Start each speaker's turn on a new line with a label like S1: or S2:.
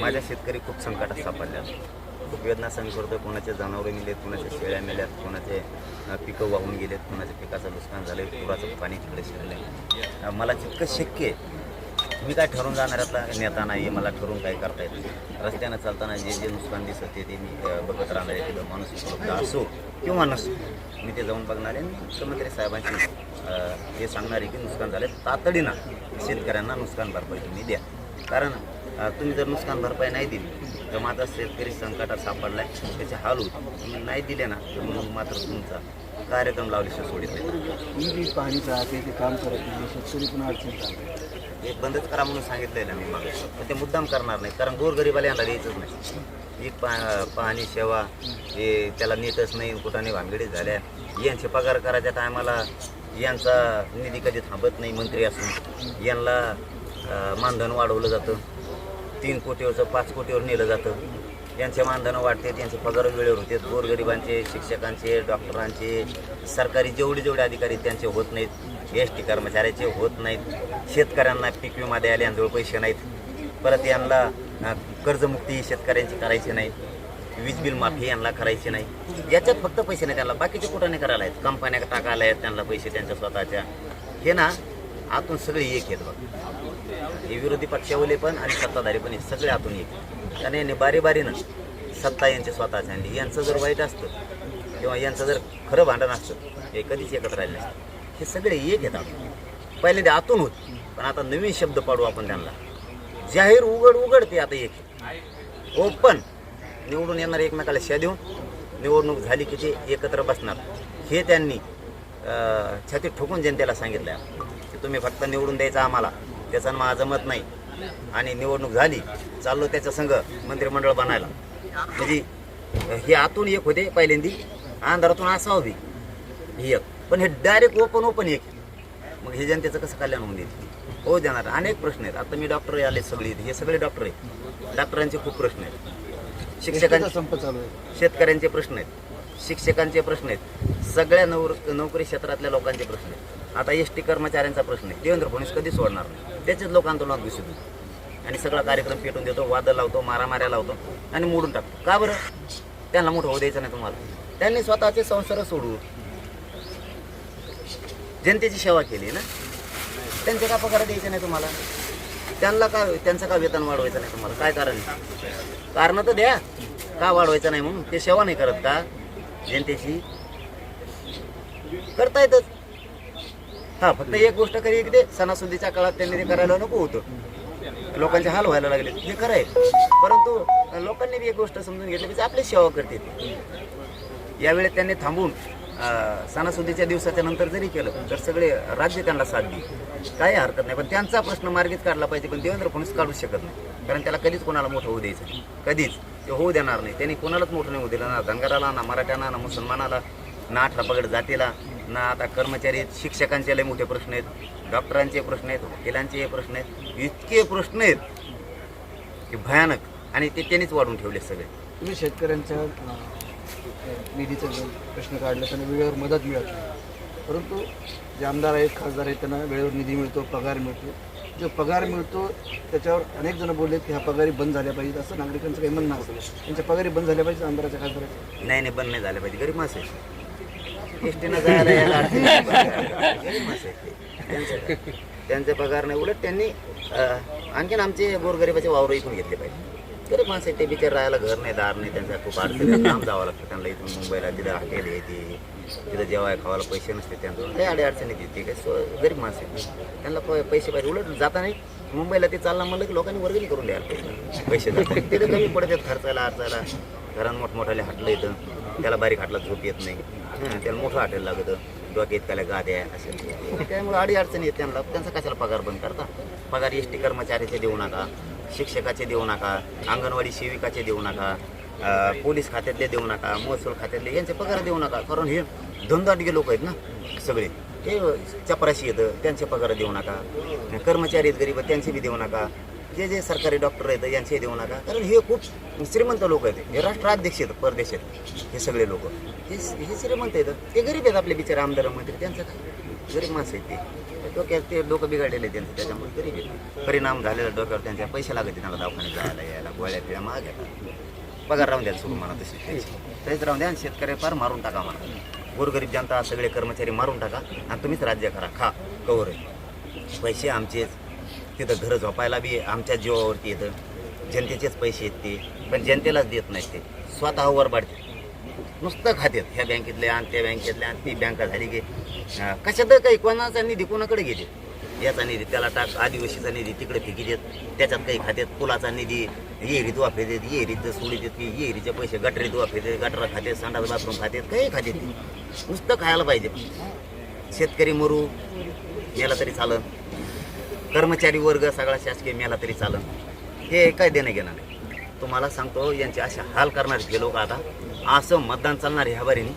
S1: माझ्या शेतकरी खूप संकटात सापडल्या खूप वेदना सहन करतो कोणाचे जनावरं मेलेत कोणाच्या शेळ्या मेल्यात कोणाचे पिकं वाहून गेलेत कोणाच्या पिकाचं नुकसान झालं पुराचं पाणी तिकडे शिरलं मला जितकं शक्य आहे मी काय ठरवून जाणाऱ्यातला नेता नाही आहे मला ठरवून काय करता येत नाही. रस्त्यानं चालताना जे जे नुकसान दिसत ते ते मी बघत राहणार आहे. तिथं माणूस उपलब्ध असो किंवा नसो मी ते जाऊन बघणार आहे. मुख्यमंत्री साहेबांशी हे सांगणार आहे की नुकसान झाले तातडीनं शेतकऱ्यांना नुकसान भरपाई तुम्ही द्या. कारण तुम्ही जर नुकसान भरपाई नाही दिली तर माझा शेतकरी संकटात सापडलाय त्याचे हाल होते तुम्ही नाही दिले ना तर मग मात्र तुमचा कार्यक्रम लावल्याशिवाय सोडित
S2: जी आहे ते काम करत नाही शेतकरी पण अडचणीत आहे.
S1: हे बंदच करा म्हणून सांगितलंय ना मी मागे. पण ते मुद्दाम करणार नाही कारण गोरगरीबाला यांना द्यायचंच नाही. ही पा पाहणी सेवा हे त्याला नीटच नाही कुठं नाही भानगडीत झाल्या. यांचे पगार करायच्या टायमाला यांचा निधी कधी थांबत नाही मंत्री असून. यांना मानधन वाढवलं जातं. तीन कोटीवरचं पाच कोटीवर नेलं जातं. त्यांचे मानधनं वाढते त्यांचे पगार वेळेवर होते. गोरगरिबांचे शिक्षकांचे डॉक्टरांचे सरकारी जेवढे जेवढे अधिकारी त्यांचे होत नाहीत. एस टी कर्मचाऱ्याचे होत नाहीत. शेतकऱ्यांना पीक विमा द्यायला यांजवळ पैसे नाहीत. परत यांना कर्जमुक्ती शेतकऱ्यांची करायची नाही. वीज बिल माफी यांना करायची नाही. याच्यात फक्त पैसे नाही त्यांना. बाकीचे कुठं नाही करायला आहेत कंपन्या टाकायला आहेत त्यांना पैसे त्यांच्या स्वतःच्या. हे ना आतून सगळे एक आहेत बघ. हे विरोधी पक्षावले पण आणि सत्ताधारी पण हे सगळे आतून एक त्याने यांनी बारी बारीनं सत्ता यांची स्वतःच आणली. यांचं जर वाईट असतं किंवा यांचं जर खरं भांडण असतं हे कधीच एकत्र राहिले नसतं. हे सगळे एक येतात पहिले ते आतून होत पण आता नवीन शब्द पाडू आपण त्यांना. जाहीर उघड उघड ते आता एक ओपन. निवडून येणार एकमेकाला शा देऊन निवडणूक झाली की ते एकत्र बसणार. हे त्यांनी अं, छातीत ठोकून जनतेला सांगितलं की तुम्ही फक्त निवडून द्यायचं आम्हाला. त्याचं माझं मत नाही. आणि निवडणूक झाली चाललो त्याच्या संघ मंत्रिमंडळ बनायला. म्हणजे हे आतून एक होते पहिल्यांदी अंधारातून असावं बी ही एक. पण हे डायरेक्ट ओपन ओपन एक. मग हे जनतेचं कसं कल्याण होऊन देईल? हो देणार. अनेक प्रश्न आहेत. आता मी डॉक्टर आले सगळे हे सगळे डॉक्टर आहेत. डॉक्टरांचे खूप प्रश्न आहेत. शिक्षकांचे
S2: संप चालू आहे.
S1: शेतकऱ्यांचे प्रश्न आहेत. शिक्षकांचे प्रश्न आहेत. सगळ्या नोकरी क्षेत्रातल्या लोकांचे प्रश्न आहेत. आता एस टी कर्मचाऱ्यांचा प्रश्न आहे. देवेंद्र फडणवीस कधी सोडणार नाही? त्याचेच लोक आंदोलनात घुसतो आणि सगळा कार्यक्रम पेटून देतो वादळ लावतो मारामाऱ्या लावतो आणि मोडून टाकतो. का बरं? त्यांना मोठं होऊ द्यायचं नाही तुम्हाला. त्यांनी स्वतःचे संसार सोडू जनतेची सेवा केली ना? त्यांचे का पगार द्यायचे नाही तुम्हाला? त्यांना का त्यांचं का वेतन वाढवायचं नाही तुम्हाला? काय कारण? कारण तर द्या. का वाढवायचं नाही म्हणून? ते सेवा नाही करत का? जनतेची करता येतच. हा फक्त एक गोष्ट करी की ते सणासुदीच्या काळात त्यांनी ते करायला नको होतं. लोकांचे हाल व्हायला लागले हे खरं आहे. परंतु लोकांनी बी एक गोष्ट समजून घेतली की आपली सेवा करते यावेळी त्यांनी थांबून सणासुदीच्या दिवसाच्या नंतर जरी केलं तर सगळे राज्य त्यांना साथ देईल काही हरकत नाही. पण त्यांचा प्रश्न मार्गीच काढला पाहिजे पण देवेंद्र फडणवीस काढूच शकत नाही. कारण त्याला कधीच कोणाला मोठं होऊ द्यायचं कधीच. ते होऊ देणार नाही. त्यांनी कोणालाच मोठं नाही होऊ दिलं. ना धनगराला ना मराठ्यांना ना मुसलमानाला ना आठला पगड जातीला. ना आता कर्मचारी आहेत, शिक्षकांचे लय मोठे प्रश्न आहेत डॉक्टरांचे प्रश्न आहेत वकिलांचे प्रश्न आहेत इतके प्रश्न आहेत की भयानक. आणि ते त्यांनीच वाढून ठेवले सगळे.
S2: तुम्ही शेतकऱ्यांच्या निधीचा प्रश्न काढला त्यांना वेळेवर मदत मिळत नाही. परंतु जे आमदार आहेत खासदार आहेत त्यांना वेळेवर निधी मिळतो पगार मिळतो. जो पगार मिळतो त्याच्यावर अनेक जण बोलले की ह्या पगारी बंद झाल्या पाहिजेत. असं नागरिकांचं काही म्हणणं असेल त्यांच्या पगारी बंद झाल्या पाहिजे आमदाराच्या खासदाराच्या?
S1: नाही नाही बंद नाही झालं पाहिजे गरीब माणसं एसटीनं जायला यायला अडचण माणसं आहेत ते. त्यांचं त्यांचे पगार नाही उलट त्यांनी अं, आणखीन आमचे गोरगरिबाचे वावर इथून घेतले पाहिजे गरीब माणसं आहेत ते बिचार राहायला घर नाही दार नाही त्यांचा खूप अडचण आहे. लांब जावं लागतं त्यांना इथून मुंबईला तिथं हॉटेल आहे ती तिथं जेवाय खावायला पैसे नसते त्यांचं काही अडी अडचणी येते काय सो गरीब माणसं आहेत त्यांना प- पैसे पाहिजे उलट जाता नाही मुंबईला ते चालला म्हणलं की लोकांनी वर्गणी करून द्यायला पाहिजे. पैसे जातात. तिथे कमी पडत आहेत खर्चायला अर्चायला घरात मोठमोठ्याला हाटलं येतं त्याला बारीक हाटला झोप येत नाही. हं, त्याला मोठं हाटेल लागतं. डोक्यात त्याला गाद्या असेल त्यामुळे अडी अडचणी येत त्यांना. त्यांचा कशाला पगार बंद करता? पगार एस टी कर्मचाऱ्याचे देऊ नका शिक्षकाचे देऊ नका अंगणवाडी सेविकाचे देऊ नका पोलीस खात्यातले देऊ नका महसूल खात्यातले यांचे पगार देऊ नका. कारण हे धंदाटगे लोक आहेत ना सगळे. हे चपराशी येतं त्यांचे पगार देऊ नका. कर्मचारी आहेत गरीब त्यांचे बी देऊ नका. जे जे सरकारी डॉक्टर आहेत यांचे देऊ नका. कारण हे खूप श्रीमंत लोक आहेत. हे राष्ट्राध्यक्ष आहेत परदेशात हे सगळे लोक. हे हे श्रीमंत आहेत. ते गरीब आहेत आपले बिचारे आमदार मंत्री त्यांचं काय? गरीब माणसं आहेत ते. डोक्यात ते डोकं बिघडलेले आहेत त्यांचं. त्याच्यामुळे गरीब आहेत. परिणाम झालेला डोक्यावर त्यांच्या पैसे लागत त्यांना दवाखान्यात जायला यायला गोळ्या पिळ्या महाग पगार राहून द्या सुरू म्हणा तसे तेच राहून द्या आणि शेतकरी फार मारून टाका म्हणा. गोरगरीब जनता सगळे कर्मचारी मारून टाका आणि तुम्हीच राज्य करा. खा कवर. आहे. पैसे आमचेच. तिथं घरं झोपायला बी आमच्या जीवावरती येतं. जनतेचेच पैसे येत ते. पण जनतेलाच देत नाहीत ते. स्वतःवर वाढते नुसतं खात्यात. ह्या बँकेतले आणि त्या बँकेतले आणि ती बँका झाली की कशात काही कोणाचा निधी कोणाकडे घेते? याचा निधी त्याला टाक. आदिवासीचा निधी तिकडे फेकी देत. त्याच्यात काही खात्यात पुलाचा निधी येरीत वाफे देत येरीत सोडी देत की येरीचे पैसे गटरीत वाफे देत गटरा खात्यात संडास बाथरूम खात्यात काही खात्यात नुसतं खायला पाहिजे. शेतकरी मरू मेला तरी चालन. कर्मचारी वर्ग सगळा शासकीय मेला तरी चालन. हे काय देणं घेणं नाही. तुम्हाला सांगतो यांचे असे हाल करणारे जे लोक आता असं मतदान चालणार ह्या बारीने.